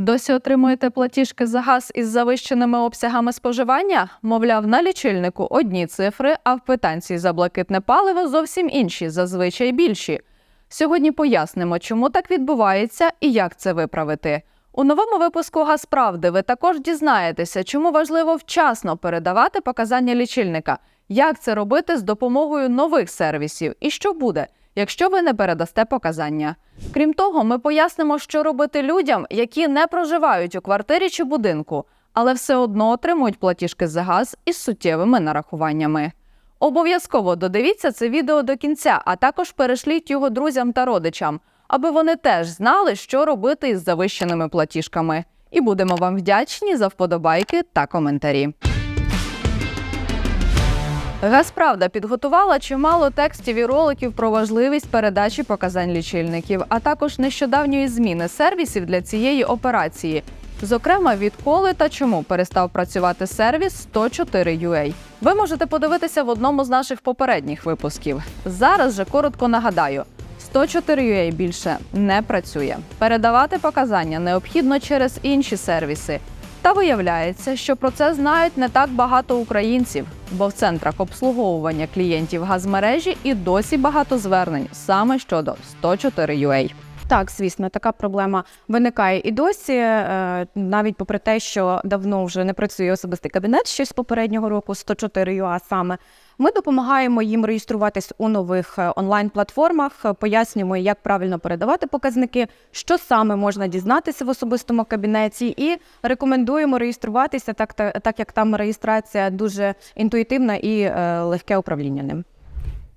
Досі отримуєте платіжки за газ із завищеними обсягами споживання? Мовляв, на лічильнику одні цифри, а в квитанції за блакитне паливо зовсім інші, зазвичай більші. Сьогодні пояснимо, чому так відбувається і як це виправити. У новому випуску Газправди ви також дізнаєтеся, чому важливо вчасно передавати показання лічильника, як це робити з допомогою нових сервісів і що буде, якщо ви не передасте показання. Крім того, ми пояснимо, що робити людям, які не проживають у квартирі чи будинку, але все одно отримують платіжки за газ із суттєвими нарахуваннями. Обов'язково додивіться це відео до кінця, а також перешліть його друзям та родичам, аби вони теж знали, що робити із завищеними платіжками. І будемо вам вдячні за вподобайки та коментарі. Газправда підготувала чимало текстів і роликів про важливість передачі показань лічильників, а також нещодавньої зміни сервісів для цієї операції. Зокрема, відколи та чому перестав працювати сервіс 104UA. Ви можете подивитися в одному з наших попередніх випусків. Зараз же коротко нагадаю. 104UA більше не працює. Передавати показання необхідно через інші сервіси. Та виявляється, що про це знають не так багато українців, бо в центрах обслуговування клієнтів газмережі і досі багато звернень саме щодо 104UA. Так, звісно, така проблема виникає і досі, е, навіть попри те, що давно вже не працює особистий кабінет ще з попереднього року, 104 ЮА саме. Ми допомагаємо їм реєструватись у нових е, онлайн-платформах, е, пояснюємо, як правильно передавати показники, що саме можна дізнатися в особистому кабінеті, і рекомендуємо реєструватися, так, так як там реєстрація дуже інтуїтивна і легке управління ним.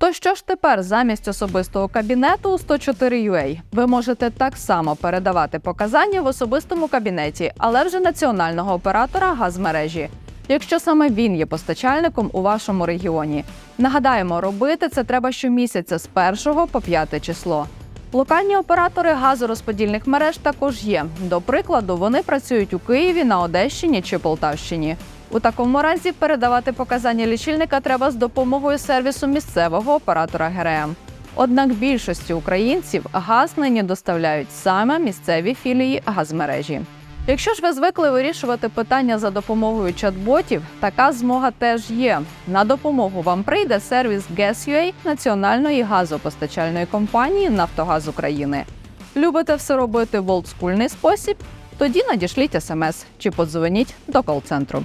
То що ж тепер замість особистого кабінету у 104UA? Ви можете так само передавати показання в особистому кабінеті, але вже національного оператора газмережі, якщо саме він є постачальником у вашому регіоні. Нагадаємо, робити це треба щомісяця з 1 по 5 число. Локальні оператори газорозподільних мереж також є. До прикладу, вони працюють у Києві, на Одещині чи Полтавщині. У такому разі передавати показання лічильника треба з допомогою сервісу місцевого оператора ГРМ. Однак більшості українців газ нині доставляють саме місцеві філії газмережі. Якщо ж ви звикли вирішувати питання за допомогою чат-ботів, така змога теж є. На допомогу вам прийде сервіс GasUA національної газопостачальної компанії Нафтогаз України. Любите все робити в олдскульний спосіб? Тоді надішліть смс чи подзвоніть до кол-центру.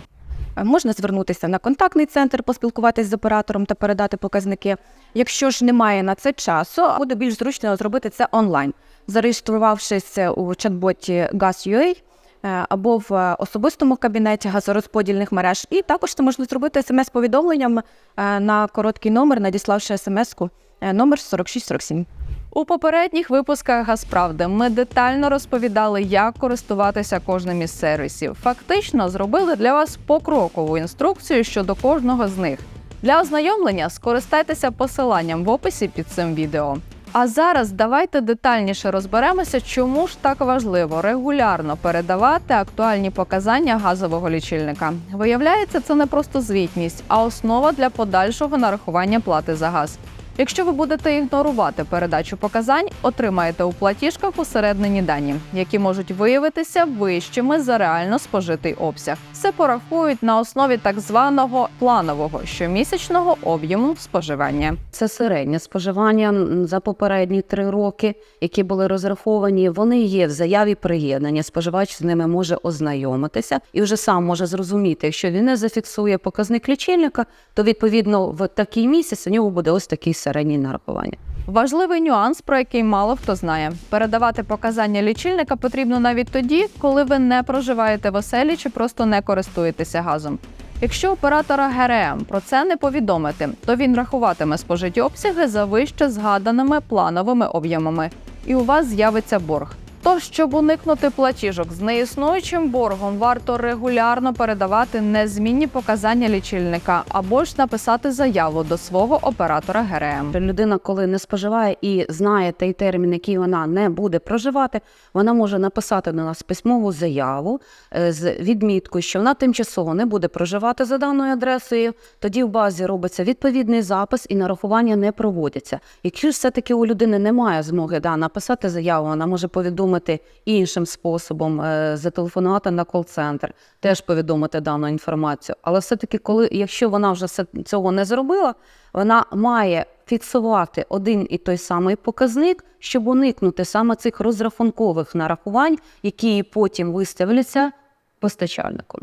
Е, Можна звернутися на контактний центр, поспілкуватися з оператором та передати показники. Якщо ж немає на це часу, буде більш зручно зробити це онлайн, зареєструвавшись у чат-боті GasUA е, або в е, особистому кабінеті газорозподільних мереж. І також це можна зробити смс-повідомленням е, на короткий номер, надіславши смс-ку е, номер 4647. У попередніх випусках Газправди ми детально розповідали, як користуватися кожним із сервісів. Фактично зробили для вас покрокову інструкцію щодо кожного з них. Для ознайомлення скористайтеся посиланням в описі під цим відео. А зараз давайте детальніше розберемося, чому ж так важливо регулярно передавати актуальні показання газового лічильника. Виявляється, це не просто звітність, а основа для подальшого нарахування плати за газ. Якщо ви будете ігнорувати передачу показань, отримаєте у платіжках усереднені дані, які можуть виявитися вищими за реально спожитий обсяг. Все порахують на основі так званого планового щомісячного об'єму споживання. Це середнє споживання за попередні три роки, які були розраховані. Вони є в заяві приєднання. Споживач з ними може ознайомитися і вже сам може зрозуміти, якщо він не зафіксує показник лічильника, то відповідно в такий місяць у нього буде ось такий середній нарахування. Важливий нюанс, про який мало хто знає. Передавати показання лічильника потрібно навіть тоді, коли ви не проживаєте в оселі чи просто не користуєтеся газом. Якщо оператора ГРМ про це не повідомити, то він рахуватиме спожиті обсяги за вище згаданими плановими об'ємами, і у вас з'явиться борг. Тож, щоб уникнути платіжок з неіснуючим боргом, варто регулярно передавати незмінні показання лічильника або ж написати заяву до свого оператора ГРМ. Людина, коли не споживає і знає той термін, який вона не буде проживати, вона може написати до нас письмову заяву е, з відміткою, що вона тимчасово не буде проживати за даною адресою. Тоді в базі робиться відповідний запис і нарахування не проводяться. Якщо ж все-таки у людини немає змоги да, написати заяву, вона може повідомити повідомити іншим способом, е, зателефонувати на кол-центр, теж повідомити дану інформацію. Але все-таки, коли якщо вона вже цього не зробила, вона має фіксувати один і той самий показник, щоб уникнути саме цих розрахункових нарахувань, які потім виставляться постачальником.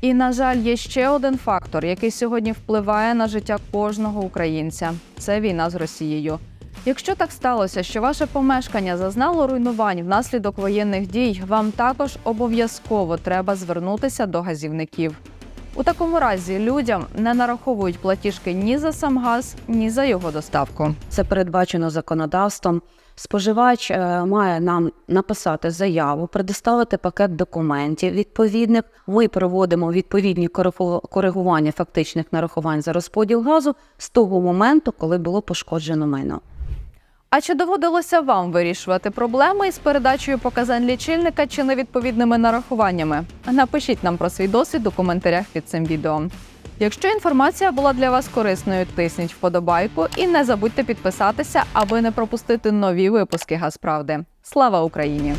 І, на жаль, є ще один фактор, який сьогодні впливає на життя кожного українця це війна з Росією. Якщо так сталося, що ваше помешкання зазнало руйнувань внаслідок воєнних дій, вам також обов'язково треба звернутися до газівників. У такому разі людям не нараховують платіжки ні за сам газ, ні за його доставку. Це передбачено законодавством. Споживач е, має нам написати заяву, предоставити пакет документів відповідних. Ми проводимо відповідні коригу- коригування фактичних нарахувань за розподіл газу з того моменту, коли було пошкоджено майно. А чи доводилося вам вирішувати проблеми із передачею показань лічильника чи невідповідними нарахуваннями? Напишіть нам про свій досвід у коментарях під цим відео. Якщо інформація була для вас корисною, тисніть вподобайку і не забудьте підписатися, аби не пропустити нові випуски Газправди. Слава Україні!